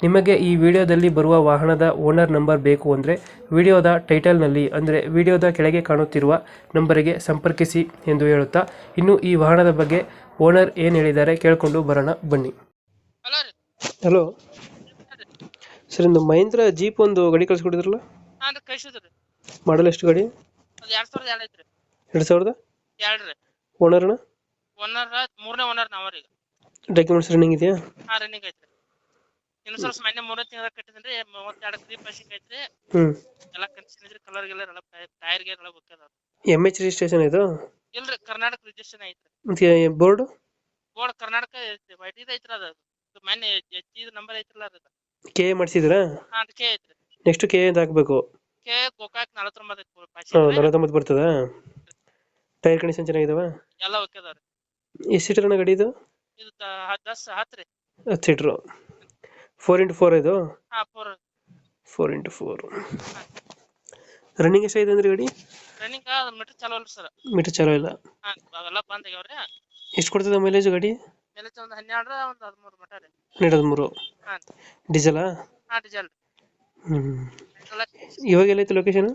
ನಿಮಗೆ ಈ ವಿಡಿಯೋದಲ್ಲಿ ಬರುವ ವಾಹನದ ಓನರ್ ನಂಬರ್ ಬೇಕು ಅಂದರೆ ವಿಡಿಯೋದ ಟೈಟಲ್ನಲ್ಲಿ ಅಂದರೆ ವಿಡಿಯೋದ ಕೆಳಗೆ ಕಾಣುತ್ತಿರುವ ನಂಬರಿಗೆ ಸಂಪರ್ಕಿಸಿ ಎಂದು ಹೇಳುತ್ತಾ ಇನ್ನು ಈ ವಾಹನದ ಬಗ್ಗೆ ಓನರ್ ಏನು ಹೇಳಿದ್ದಾರೆ ಕೇಳಿಕೊಂಡು ಬರೋಣ ಬನ್ನಿ. ಹಲೋ ರೀ. ಹಲೋ ಸರ್ ಒಂದು ಮಹೇಂದ್ರ ಜೀಪ್ ಒಂದು ಗಡಿ ಕಳಿಸ್ಕೊಡಿದ್ರಲ್ಲ ಹಾಂ ರೀ. ಕಳ್ಸಿದ್ರಿ ಮಾಡಲ್ ಎಷ್ಟು ಗಡಿ? ಓನರ್ ಎರಡು ಸಾವಿರದ ಎರಡು ಐತ್ರಿ. ಎರಡು ಸಾವಿರದ? ಎರಡು ರೀ. ಓನರ್ನ ಒನ್ನರ್ ಮೂರನೇ ಒನ್ನರ್ ನಾವ ರೀ ಡಾಕ್ಯುಮೆಂಟ್ಸ್ ರನ್ನಿಂಗ್ ಇದೆಯಾ? ಹಾಂ ರನ್ನಿಂಗ್ ಐತ್ರಿ. ಇನ್ಸೂರೆನ್ಸ್ ಮೊನ್ನೆ ಮೂರನೇ ತಿಂಗಳ ಕಟ್ಟಿದ್ರಿ ಮೂವತ್ತೆರಡು ಫ್ರೀ ಪಾಸಿಂಗ್ ಐತ್ರಿ. ಎಲ್ಲಾ ಕಂಡೀಷನ್ ಐತ್ರಿ ಕಲರ್ ಗಿಲರ್ ಎಲ್ಲ ಟೈರ್ಗೆ ಎಲ್ಲ ಬುಕ್ ಅದಾವ ಎಂ ಎಚ್ ರಿಜಿಸ್ಟ್ರೇಷನ್ ಇದು? ಇಲ್ರಿ ಕರ್ನಾಟಕ ರಿಜಿಸ್ಟ್ರೇಷನ್ ಐತ್ರಿ. ಬೋರ್ಡ್? ಬೋರ್ಡು ಕರ್ನಾಟಕ ಐತ್ರಿ ವೈಟ್ ಇದು ಐತ್ರಿ ಅದು. ಮೊನ್ನೆ ಎಚ್ ನಂಬರ್ ಐತ್ರಲ್ಲ ಅದು ಕೆ ಮಾಡ್ಸಿದ್ರ ಹಾಂ ಕೆ ಐತ್ರಿ. ನೆಕ್ಸ್ಟ್ ಕೆ ಅಂತ ಹಾಕಬೇಕು? ಕೆ ಗೋಕಾಕ್ ನಲವತ್ತೊಂಬತ್ತು ಪಾಸಿಂಗ್ ನಲವತ್ತೊಂಬತ್ತು ಬರ್ತದಾ? ಟೈರ್ ಕಂಡೀಷನ್ ಚೆನ್ನಾಗಿದಾವ? ಎಲ್ಲ ಓಕೆ ರೀ. ಎಷ್ಟು ಸೀಟರ್ ಗಾಡಿ ಇದು? ಇದು ಹತ್ತು ದಸ್ ಹತ್ತು ರೀ. ಹತ್ತು ಸೀಟ್ರು ಫೋರ್ ಇಂಟು ಫೋರ್ ಇದು? ಹಾ four four into four running ಎಷ್ಟಾಗಿದೆ ಅಂದ್ರೆ ಗಾಡಿ? ರನ್ನಿಂಗ್ ಅದು ಮೀಟರ್ ಚಲೋ ಅಲ್ರಿ ಸರ್ ಮೀಟರ್ ಚಲೋ ಇಲ್ಲ. ಹಾಂ ಅವೆಲ್ಲ ಬಂದ್ ಆಗ್ಯಾವ್ರಿ. ಎಷ್ಟು ಕೊಡ್ತದೆ ಮೈಲೇಜ್ ಗಾಡಿ? ಮೈಲೇಜ್ ಒಂದು ಹನ್ನೆರಡು ಒಂದು ಹದಿಮೂರು ಮಟ ರೀ. ಹನ್ನೆರಡು ಹದಿಮೂರು? ಹಾಂ ಡೀಸೆಲಾ ಹಾಂ ಡೀಸೆಲ್ ಹ್ಞೂ ಇವಾಗ ಎಲ್ಲೈತೆ ಲೊಕೇಶನ್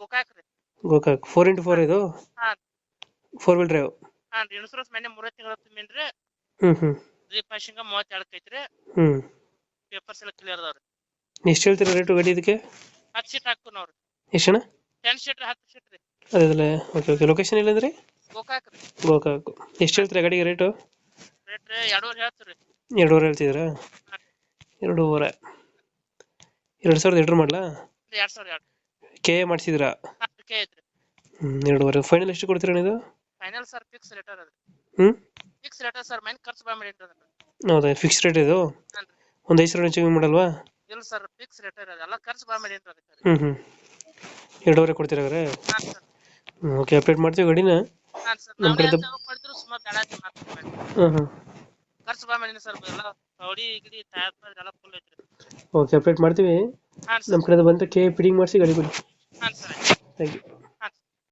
ಗೋಕಾಕ್ ರೀ. ಗೋಕಾಕ್. ಫೋರ್ ಇಂಟು ಫೋರ್ ಇದು? ಹಾಂ ಫೋರ್ ವೀಲ್ ಡ್ರೈವ್ ಹಾಂ ರೀ ಇನ್ಸೂರೆನ್ಸ್ ಮನೆ ಮೂರೇ ತಿಂಗಳ ತುಂಬಿನ್ರಿ ಹ್ಞೂ ಹ್ಞೂ ರೀಪಾಸಿಂಗ ಮೂವತ್ತೆರಡು ಐತ್ರಿ ಹ್ಞೂ ಪೇಪರ್ಸ್ ಎಲ್ಲ ಕ್ಲಿಯರ್ ಅದಾವ್ರಿ ಎಷ್ಟು ಹೇಳ್ತೀರಾ ರೇಟ್ ಗಾಡಿ ಇದಕ್ಕೆ? ಹತ್ತು ಸೀಟ್ ಹಾಕು ನಾವ್ರಿ ಎಷ್ಟು ಅಣ್ಣ ಟೆನ್ ಸೀಟ್ ಹತ್ತು ಸೀಟ್ ರೀ. ಅದಲ್ಲ ಓಕೆ ಓಕೆ ಲೊಕೇಶನ್ ಎಲ್ಲಂದ್ರೆ? ಗೋಕಾಕ್ ರೀ. ಗೋಕಾಕ್. ಎಷ್ಟು ಹೇಳ್ತೀರಾ ಗಾಡಿಗೆ ರೇಟು ರೇಟ್ ಎರಡೂವರೆ ಹೇಳ್ತೀರಿ ಎರಡೂವರೆ ಹೇಳ್ತಿದ್ದೀರಾ? ಎರಡೂವರೆ. ಎರಡು ಸಾವಿರದ ಎರಡು ಮಾಡಲಾ? ಎರಡು ಸಾವಿರ ಎರಡು. ಕೆ ಎ ಮಾಡಿಸಿದ್ರಾ ಹಾಂ ಕೆ ಐತ್ರಿ. ಎರಡೂವರೆ. ಫೈನಲ್ ಎಷ್ಟು ಕೊಡ್ತೀರಾ ಅಣ್ಣ ಇದು? ಫೈನಲ್ ಸರ್ ಫಿಕ್ಸ್ ರೇಟ್ ಅದ. ಹ್ಞೂ ಫಿಕ್ಸ್ ರೇಟ್ ಸರ್ ಮೈನ್ ಖರ್ಚು ಬಾ ಮಾಡಿ ಅದ ಹೌದಾ ಫಿಕ್ಸ್ ರೇಟ್ ಇದು? ಒಂದು ಐದು ಸಾವಿರ ಹೆಚ್ಚಿಗೆ ಮಾಡಲ್ವಾ? ಇಲ್ಲ ಸರ್ ಫಿಕ್ಸ್ ರೇಟ್ ಎಲ್ಲ ಖರ್ಚು ಬಾ ಮಾಡಿ ಅದಕ್ಕೆ. ಹ್ಮ್ ಹ್ಞೂ ಎರಡೂವರೆ ಕೊಡ್ತೀರಾ ಹಾಗಾದ್ರೆ? ಹಾಂ ಸರ್ ಓಕೆ ಅಪ್ಡೇಟ್ ಮಾಡ್ತೀವಿ ಗಾಡಿನ. ಹಾಂ ಸರ್ ನಮ್ಮ ನಾವು ಕಡೆದು- ಹ್ಮ್ ಸುಮಾರು ಬೇಡ ಅಂತ ಮಾತಾಡ್ಬೇಡಿ ಹಾಂ ಹಾಂ ಖರ್ಚು ಬಾ ಮಾಡಿ ಸರ್ ಎಲ್ಲ ಹೊಡಿ ಗಿಡಿ ಟೈರ್ ಎಲ್ಲ ಫುಲ್ ಐತ್ರಿ. ಓಕೆ ಅಪ್ಡೇಟ್ ಮಾಡ್ತೀವಿ. ಹಾಂ ನಮ್ಮ ಸರ್ ಕಡೆಯಿಂದ ಬಂದರೆ ಕೆ ಫಿಟ್ಟಿಂಗ್ ಮಾಡಿಸಿ ಗಾಡಿ ಕೊಡಿ ಹಾಂ ಸರ್ ಥ್ಯಾಂಕ್ ಯು